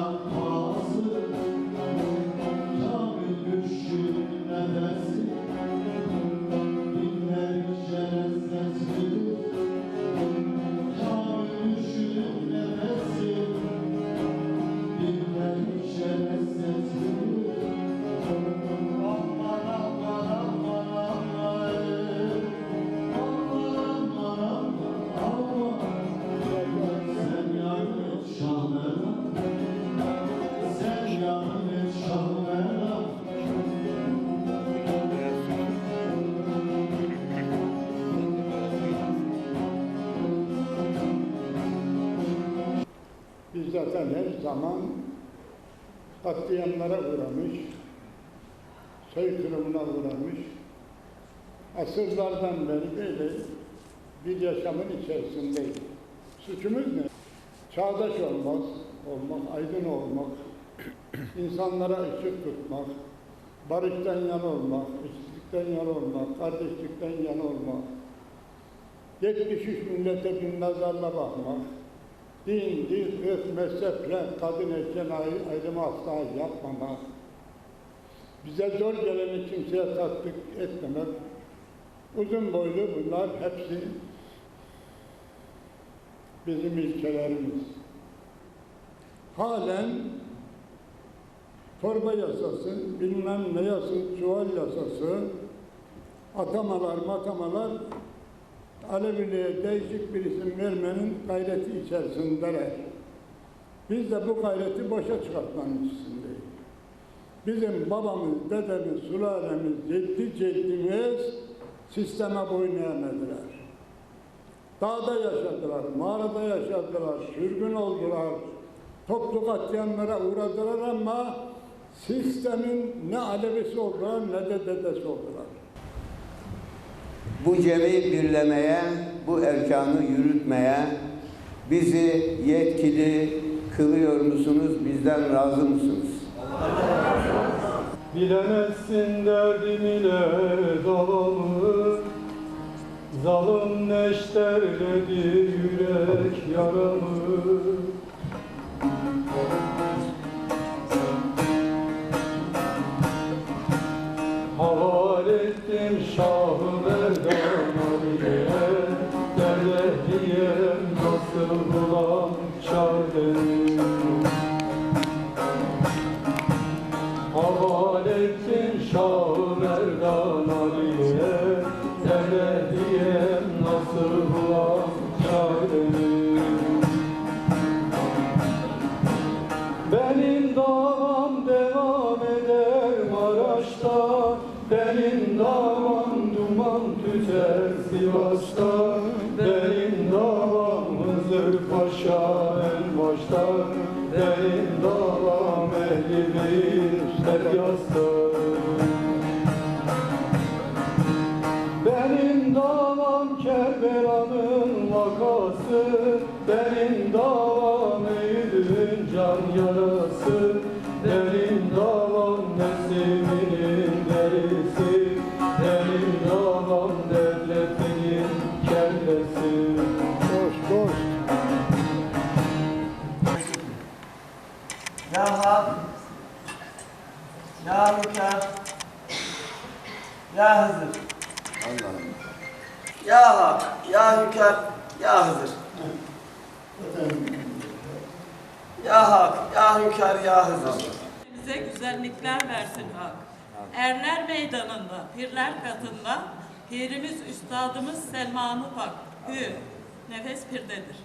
나 her zaman katliamlara uğramış, soykırımına uğramış. Asırlardan beri böyle bir yaşamın içerisindeyiz. Suçumuz ne? Çağdaş olmak, olmak, aydın olmak, insanlara ışık tutmak, barıştan yana olmak, eşitlikten yana olmak, kardeşlikten yana olmak, yetmiş üç millete bir nazarla bakmak, din, dil, ırk, mezhep, kadın, erken ayrı- ayrımı asla yapmamak, bize zor geleni kimseye tatbik etmemek, uzun boylu bunlar hepsi bizim ilkelerimiz. Halen torba yasası, bilmem ne yasası, çuval yasası, atamalar, matamalar Aleviliğe değişik bir isim vermenin gayreti içerisindeler. Biz de bu gayreti boşa çıkartmanın içindeyiz. Bizim babamız, dedemiz, sülalemiz, ciddi ciddimiz sisteme boyun eğmediler. Dağda yaşadılar, mağarada yaşadılar, sürgün oldular, toplu katliamlara uğradılar ama sistemin ne alevisi oldular ne de dedesi oldular. Bu cemi birlemeye, bu erkanı yürütmeye bizi yetkili kılıyor musunuz, bizden razı mısınız? Bilemezsin derdim ile Zalim neşterledi yürek yaramı the end. Davam Eylül'ün can yarası Benim davam Nesimi'nin derisi Benim davam devletinin kellesi Dost, dost. Ya Hak, Ya Hükar, Ya Hızır. Allah'ım. Ya Hak, Ya Hükar, Ya Hızır. Ya Hak, Ya Hükar, Ya Hızır. Bize güzellikler versin Hak. Erler meydanında, pirler katında, pirimiz üstadımız Selman-ı Pak, hü, nefes pirdedir.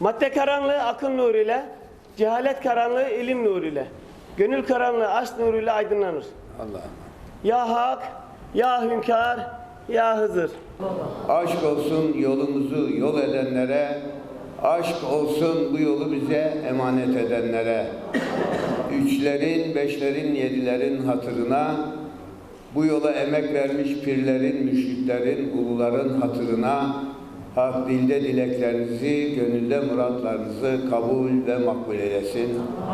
Madde karanlığı akıl nuruyla, cehalet karanlığı ilim nuruyla, gönül karanlığı aşk nuruyla aydınlanır. Allah'ım. Ya Hak, ya Hünkar, ya Hızır. Aşk olsun yolumuzu yol edenlere, aşk olsun bu yolu bize emanet edenlere. Üçlerin, beşlerin, yedilerin hatırına, bu yola emek vermiş pirlerin, müşriklerin, uluların hatırına, hak dilde dileklerinizi, gönülde muratlarınızı kabul ve makbul eylesin.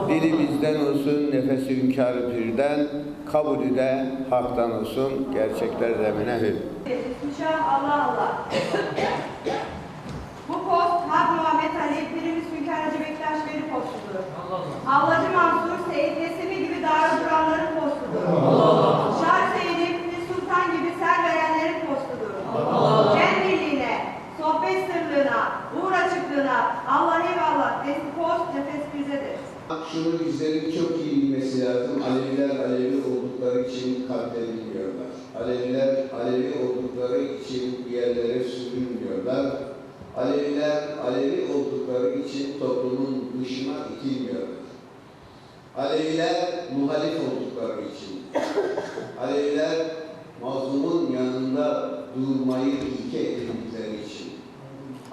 Dili bizden olsun, nefesi hünkâr pirden, kabulü de haktan olsun, gerçekler zemine hür. Şah Allah Allah. Bu post postudur. Avlacı Mansur, Seyit Nesimi gibi darı duranların postudur. Şah Seyyid'in Pir Sultan gibi ser verenlerin postudur. Cem birliğine, sohbet sırlığına, uğur açıklığına Allah eyvallah. Nefis post nefes bizedir. Şunu bizlerin çok iyi bilmesi lazım. Aleviler Alevi oldukları için katledilmiyorlar. Aleviler Alevi oldukları için bir yerlere sürülmüyorlar. Aleviler Alevi oldukları için toplumun dışına itilmiyorlar. Aleviler muhalif oldukları için. Aleviler mazlumun yanında durmayı ilke edindikleri için.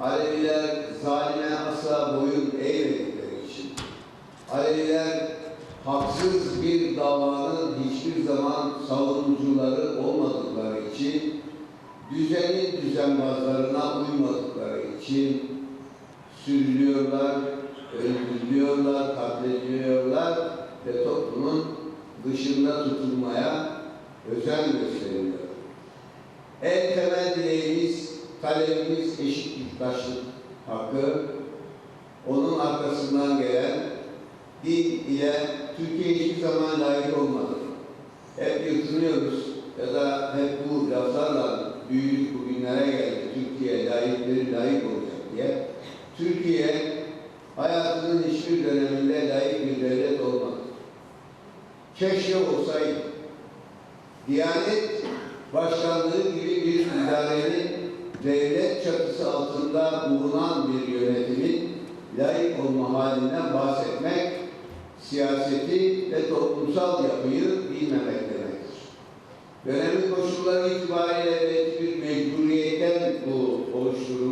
Aleviler zalime asla boyun eğmeyecekleri Aleviler haksız bir davanın hiçbir zaman savunucuları olmadıkları için, düzenin düzenbazlarına uymadıkları için sürülüyorlar, öldürülüyorlar, katlediliyorlar ve toplumun dışında tutulmaya özen gösteriliyor. En temel dileğimiz, talebimiz eşit yurttaşlık hakkı, onun arkasından gelen din ile Türkiye hiçbir zaman layık olmadı. Hep yırtınıyoruz ya da hep bu laflarla büyüdük bugünlere geldi. Türkiye layıkları layık olacak diye. Türkiye hayatının hiçbir döneminde layık bir devlet olmadı. Keşke olsaydı. Diyanet Başkanlığı gibi bir idarenin devlet çatısı altında bulunan bir yönetimin layık olma halinden bahsetmek, siyaseti ve toplumsal yapıyı bilmemek demektir. Dönemin koşulları itibariyle bu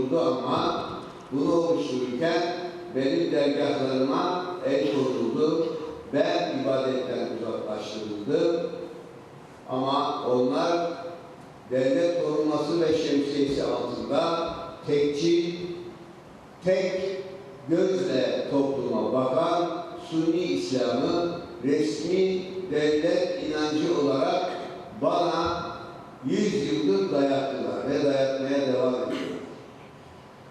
oluşturuldu ama bunu oluştururken benim dergahlarıma el konuldu, ben ibadetten uzaklaştırıldım. Ama onlar devlet koruması ve şemsiyesi altında tekçi, tek gözle topluma bakan Sunni İslam'ı resmi devlet inancı olarak bana yüz yıldır dayattılar ve dayatmaya devam ediyor.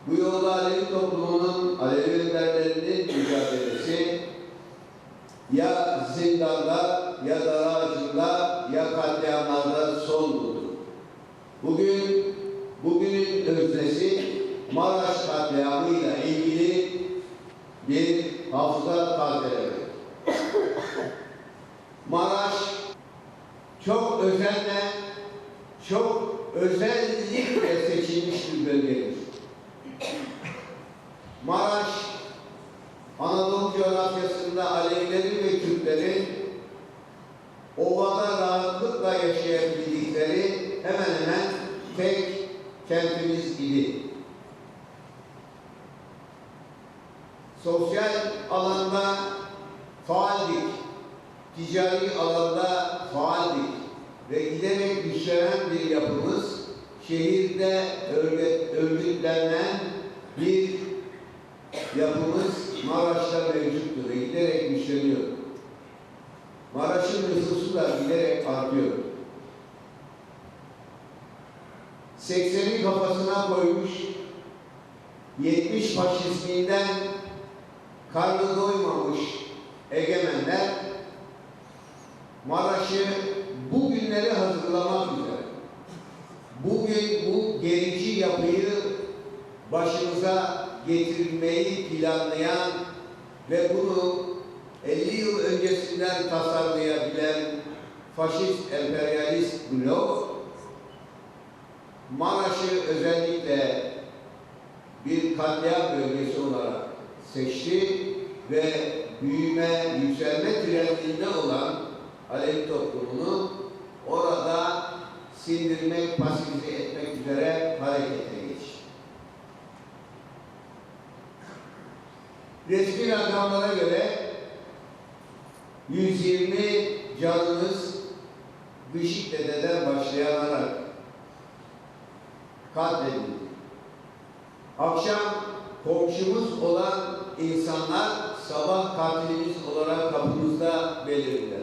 Bu yolda Alevi toplumunun, Alevi önderlerinin mücadelesi ya zindanda, ya dar ağacında, ya katliamlarda son buldu. Bugün, bugünün öznesi Maraş katliamıyla ilgili bir hafıza tazelemek. Maraş çok özenle, çok özellikle seçilmiş bir bölgedir. Maraş, Anadolu coğrafyasında Alevilerin ve Kürtlerin ovada rahatlıkla yaşayabildikleri hemen hemen tek kentimiz idi. Sosyal alanda faaldik, ticari alanda faaldik ve giderek güçlenen bir yapımız şehirde örgüt, örgütlenen bir yapımız Maraş'ta mevcuttur ve giderek güçleniyor. Maraş'ın nüfusu da giderek artıyor. 80'i kafasına koymuş 70 faşizminden karnı doymamış egemenler Maraş'ı bugünleri hazırlamak üzere. Bugün bu gerici yapıyı başımıza getirmeyi planlayan ve bunu 50 yıl öncesinden tasarlayabilen faşist emperyalist blok Maraş'ı özellikle bir katliam bölgesi olarak seçti ve büyüme, yükselme trendinde olan Alevi toplumunu orada sindirmek, pasifize etmek üzere harekete geçti. Resmi rakamlara göre 120 canımız Gışikdede'den başlayarak katledildi. Akşam komşumuz olan insanlar sabah katilimiz olarak kapımızda belirdiler.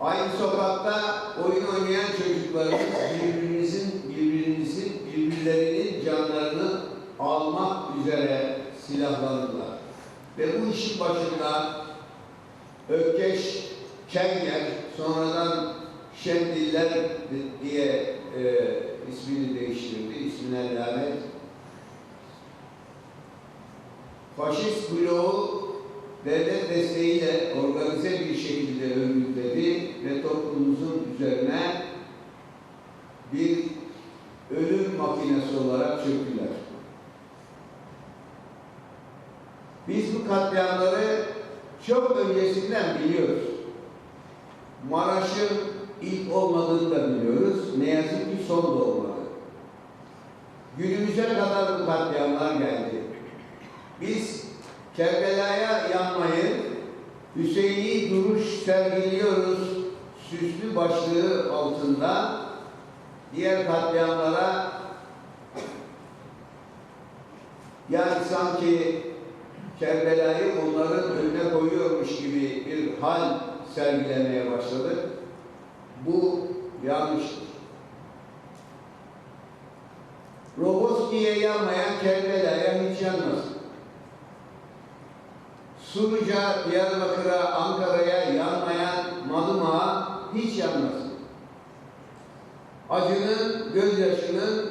Aynı sokakta oyun oynayan çocuklarımız birbirimizin, birbirimizin, birbirlerinin canlarını almak üzere silahlandılar. Ve bu işin başında Ökkeş Kenger, sonradan Şendiller diye e, ismini değiştirdi, ismine lanet. Faşist bloğu devlet desteğiyle organize bir şekilde örgütledi ve toplumumuzun üzerine bir ölüm makinesi olarak çöktüler. Biz bu katliamları çok öncesinden biliyoruz. Maraş'ın ilk olmadığını da biliyoruz. Ne yazık ki son da olmadı. Günümüze kadar katliamlar geldi. Biz Kerbela'ya yanmayın, Hüseyin'i duruş sergiliyoruz süslü başlığı altında diğer katliamlara yani sanki Kerbela'yı onların önüne koyuyormuş gibi bir hal sergilemeye başladık. Bu yanlıştır. Roboski'ye yanmayan Kerbela'ya hiç yanmasın. Suruca, Diyarbakır'a, Ankara'ya yanmayan Malımağa hiç yanmasın. Acının, gözyaşının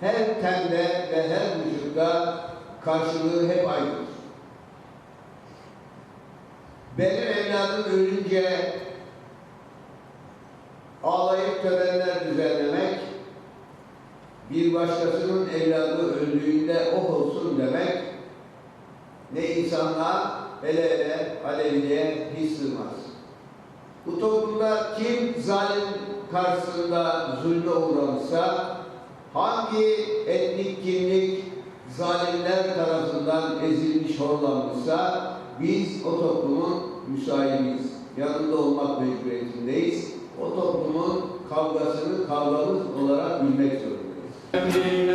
her tende ve her vücutta karşılığı hep aynıdır. Benim evladım ölünce ağlayıp törenler düzenlemek, bir başkasının evladı öldüğünde oh olsun demek, ne insanlığa hele hele Aleviliğe hiç sığmaz. Bu toplumda kim zalim karşısında zulme uğramışsa, hangi etnik kimlik zalimler tarafından ezilmiş, horlanmışsa, biz o toplumun müsahibiyiz. Yanında olmak mecburiyetindeyiz. O toplumun kavgasını kavgamız olarak bilmek zorundayız.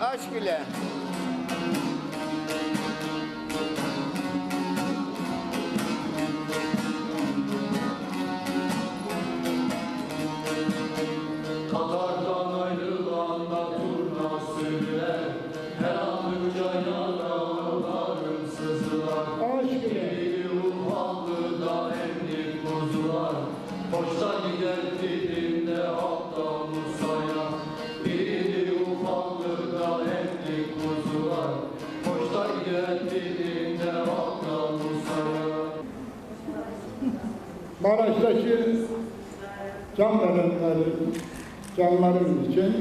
Aşk ile. Maraş'taki can verenleri, canlarımız için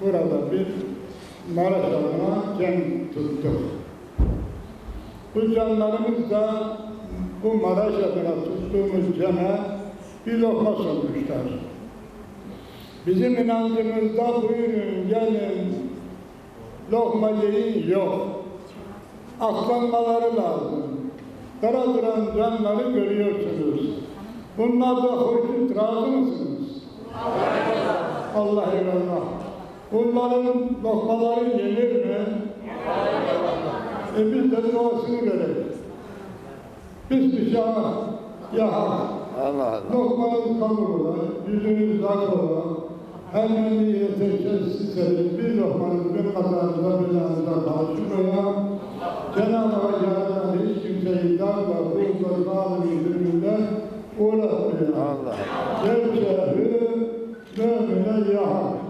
burada bir Maraş adına can tuttuk. Bu canlarımız da bu Maraş adına tuttuğumuz cana bir lokma sunmuşlar. Bizim inancımızda buyurun gelin lokma yiyin yok. Aklanmaları lazım. Dara duran canları görüyorsunuz. Bunlar da hoşnut razı mısınız? Allah eyvallah. Bunların lokmaları yenir mi? E biz de duasını verelim. Bismillah ya Hak. Allah Allah. Lokmanın kabuğuna, yüzünüz ak ola, hemen teşekkür ederim. Bir lokmanın bir kazanıza belanıza karşılığına Cenab-ı Hak yaratan hiç kimseyi darla, buğzla, zalimin Allah. Mevcehü mümine yaha.